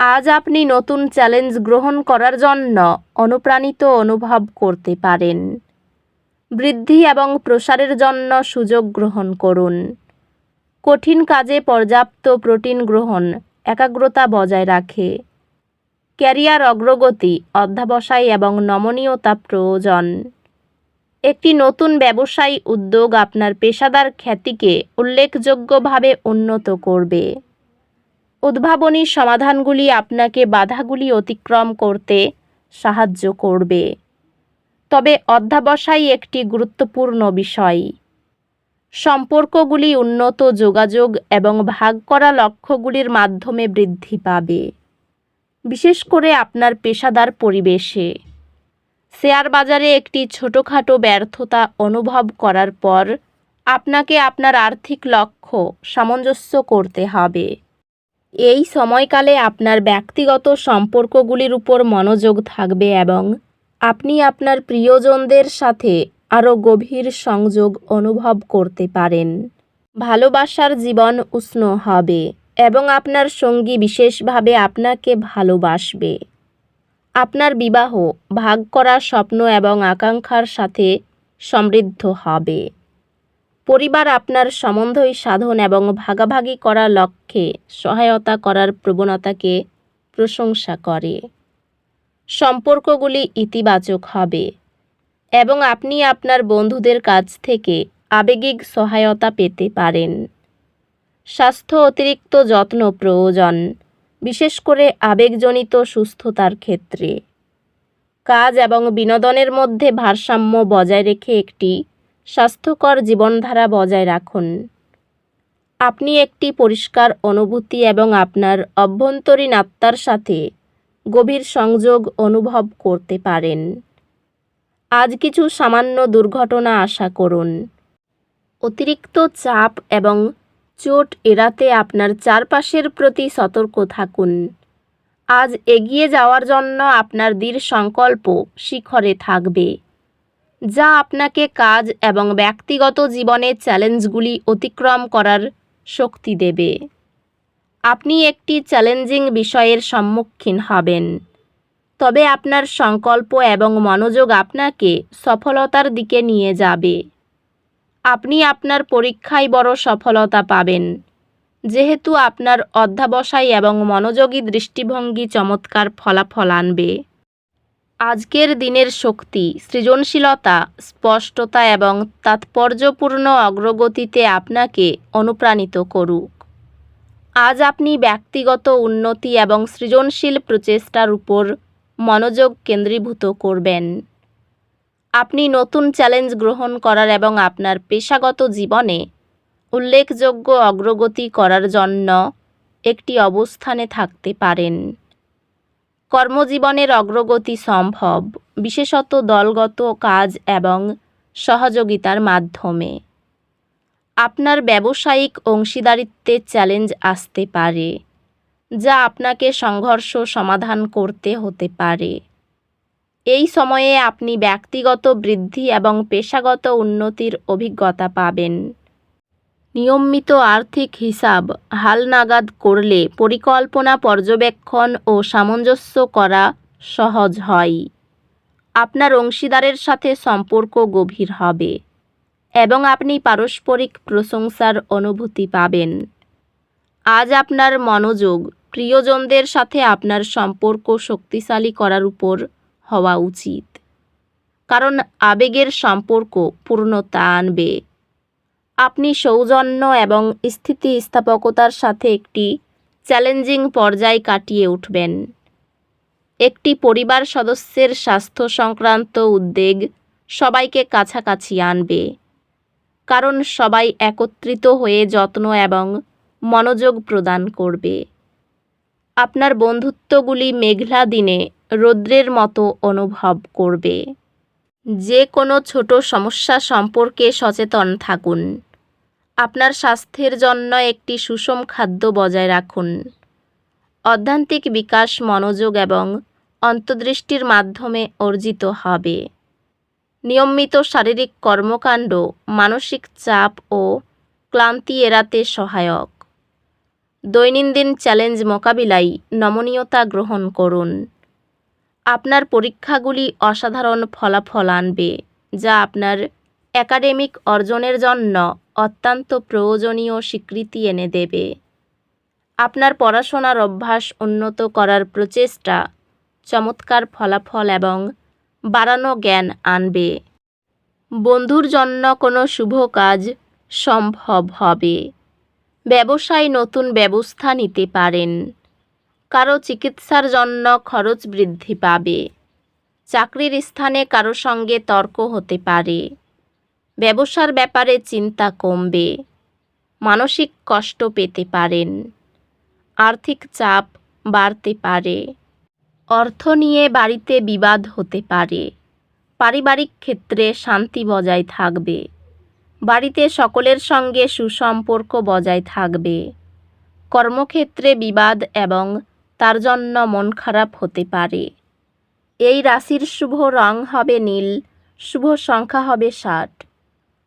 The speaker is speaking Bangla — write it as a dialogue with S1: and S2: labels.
S1: আজ আপনি নতুন চ্যালেঞ্জ গ্রহণ করার জন্য অনুপ্রাণিত অনুভব করতে পারেন। বৃদ্ধি এবং প্রসারের জন্য সুযোগ গ্রহণ করুন। কঠিন কাজে পর্যাপ্ত প্রোটিন গ্রহণ একাগ্রতা বজায় রাখে। ক্যারিয়ার অগ্রগতি, অধ্যাবসায় এবং নমনীয়তা প্রয়োজন। একটি নতুন ব্যবসায়ী উদ্যোগ আপনার পেশাদার খ্যাতিকে উল্লেখযোগ্যভাবে উন্নত করবে। উদ্ভাবনী সমাধানগুলি আপনাকে বাধাগুলি অতিক্রম করতে সাহায্য করবে। তবে অধ্যাবসায় একটি গুরুত্বপূর্ণ বিষয়। সম্পর্কগুলি উন্নত যোগাযোগ এবং ভাগ করা লক্ষ্যগুলির মাধ্যমে বৃদ্ধি পাবে। বিশেষ করে আপনার পেশাদার পরিবেশে। শেয়ার বাজারে একটি ছোটোখাটো ব্যর্থতা অনুভব করার পর আপনাকে আপনার আর্থিক লক্ষ্য সামঞ্জস্য করতে হবে। এই সময়কালে আপনার ব্যক্তিগত সম্পর্কগুলির উপর মনোযোগ থাকবে এবং আপনি আপনার প্রিয়জনদের সাথে আরও গভীর সংযোগ অনুভব করতে পারেন। ভালোবাসার জীবন উষ্ণ হবে এবং আপনার সঙ্গী বিশেষভাবে আপনাকে ভালোবাসবে। আপনার বিবাহ, ভাগ করা স্বপ্ন এবং আকাঙ্ক্ষার সাথে সমৃদ্ধ হবে। পরিবার আপনার সম্বন্ধই সাধন এবং ভাগাভাগি করা লক্ষ্যে সহায়তা করার প্রবণতাকে প্রশংসা করে। সম্পর্কগুলি ইতিবাচক হবে এবং আপনি আপনার বন্ধুদের কাছ থেকে আবেগিক সহায়তা পেতে পারেন। স্বাস্থ্য অতিরিক্ত যত্ন প্রয়োজন, বিশেষ করে আবেগজনিত সুস্থতার ক্ষেত্রে। কাজ এবং বিনোদনের মধ্যে ভারসাম্য বজায় রেখে একটি স্বাস্থ্যকর জীবনধারা বজায় রাখুন। আপনি একটি পরিষ্কার অনুভূতি এবং আপনার অভ্যন্তরীণ আত্মার সাথে গভীর সংযোগ অনুভব করতে পারেন। আজ কিছু সামান্য দুর্ঘটনা আশা করুন। অতিরিক্ত চাপ এবং চোট এড়াতে আপনার চারপাশের প্রতি সতর্ক থাকুন। আজ এগিয়ে যাওয়ার জন্য আপনার দৃঢ় সংকল্প শিখরে থাকবে। যা আপনাকে কাজ এবং ব্যক্তিগত জীবনের চ্যালেঞ্জগুলি অতিক্রম করার শক্তি দেবে। আপনি একটি চ্যালেঞ্জিং বিষয়ের সম্মুখীন হবেন। তবে আপনার সংকল্প এবং মনোযোগ আপনাকে সফলতার দিকে নিয়ে যাবে। আপনি আপনার পরীক্ষায় বড় সফলতা পাবেন। যেহেতু আপনার অধ্যাবসায় এবং মনোযোগী দৃষ্টিভঙ্গি চমৎকার ফলাফল আনবে। আজকের দিনের শক্তি, সৃজনশীলতা, স্পষ্টতা এবং তাৎপর্যপূর্ণ অগ্রগতিতে আপনাকে অনুপ্রাণিত করুক। আজ আপনি ব্যক্তিগত উন্নতি এবং সৃজনশীল প্রচেষ্টার উপর মনোযোগ কেন্দ্রীভূত করবেন। আপনি নতুন চ্যালেঞ্জ গ্রহণ করার এবং আপনার পেশাগত জীবনে উল্লেখযোগ্য অগ্রগতি করার জন্য একটি অবস্থানে থাকতে পারেন। কর্মজীবনের অগ্রগতি সম্ভব, বিশেষত দলগত কাজ এবং সহযোগিতার মাধ্যমে। আপনার ব্যবসায়িক অংশীদারিত্বের চ্যালেঞ্জ আসতে পারে, যা আপনাকে সংঘর্ষ সমাধান করতে হতে পারে। এই সময়ে আপনি ব্যক্তিগত বৃদ্ধি এবং পেশাগত উন্নতির অভিজ্ঞতা পাবেন। নিয়মিত আর্থিক হিসাব হালনাগাদ করলে পরিকল্পনা পর্যবেক্ষণ ও সামঞ্জস্য করা সহজ হয়। আপনার অংশীদারের সাথে সম্পর্ক গভীর হবে এবং আপনি পারস্পরিক প্রশংসার অনুভূতি পাবেন। আজ আপনার মনোযোগ প্রিয়জনদের সাথে আপনার সম্পর্ক শক্তিশালী করার উপর হওয়া উচিত। কারণ আবেগের সম্পর্ক পূর্ণতা আনবে। আপনি সৌজন্য এবং স্থিতিস্থাপকতার সাথে একটি চ্যালেঞ্জিং পর্যায় কাটিয়ে উঠবেন। একটি পরিবার সদস্যের স্বাস্থ্য সংক্রান্ত উদ্বেগ সবাইকে কাছাকাছি আনবে, কারণ সবাই একত্রিত হয়ে যত্ন এবং মনোযোগ প্রদান করবে। আপনার বন্ধুত্বগুলি মেঘলা দিনে রৌদ্রের মতো অনুভব করবে। যে কোনো ছোট সমস্যা সম্পর্কে সচেতন থাকুন। আপনার স্বাস্থ্যের জন্য একটি সুষম খাদ্য বজায় রাখুন। অধ্যান্তিক বিকাশ মনোযোগ এবং অন্তর্দৃষ্টির মাধ্যমে অর্জিত হবে। নিয়মিত শারীরিক কর্মকাণ্ড, মানসিক চাপ ও ক্লান্তি এড়াতে সহায়ক। দৈনন্দিন চ্যালেঞ্জ মোকাবিলায় নমনীয়তা গ্রহণ করুন। আপনার পরীক্ষাগুলি অসাধারণ ফলাফল আনবে, যা আপনার একাডেমিক অর্জনের জন্য অত্যন্ত প্রয়োজনীয় স্বীকৃতি এনে দেবে। আপনার পড়াশোনার অভ্যাস উন্নত করার প্রচেষ্টা চমৎকার ফলাফল এবং বাড়ানো জ্ঞান আনবে। বন্ধুর জন্য কোনো শুভ কাজ সম্ভব হবে। ব্যবসায় নতুন ব্যবস্থা নিতে পারেন। কারও চিকিৎসার জন্য খরচ বৃদ্ধি পাবে। চাকরির স্থানে কারও সঙ্গে তর্ক হতে পারে। ব্যবসার ব্যাপারে চিন্তা কমবে। মানসিক কষ্ট পেতে পারেন। আর্থিক চাপ বাড়তে পারে। অর্থ নিয়ে বাড়িতে বিবাদ হতে পারে। পারিবারিক ক্ষেত্রে শান্তি বজায় থাকবে। বাড়িতে সকলের সঙ্গে সুসম্পর্ক বজায় থাকবে। কর্মক্ষেত্রে বিবাদ এবং তার জন্য মন খারাপ হতে পারে। এই রাশির শুভ রং হবে নীল, শুভ সংখ্যা হবে ষাট।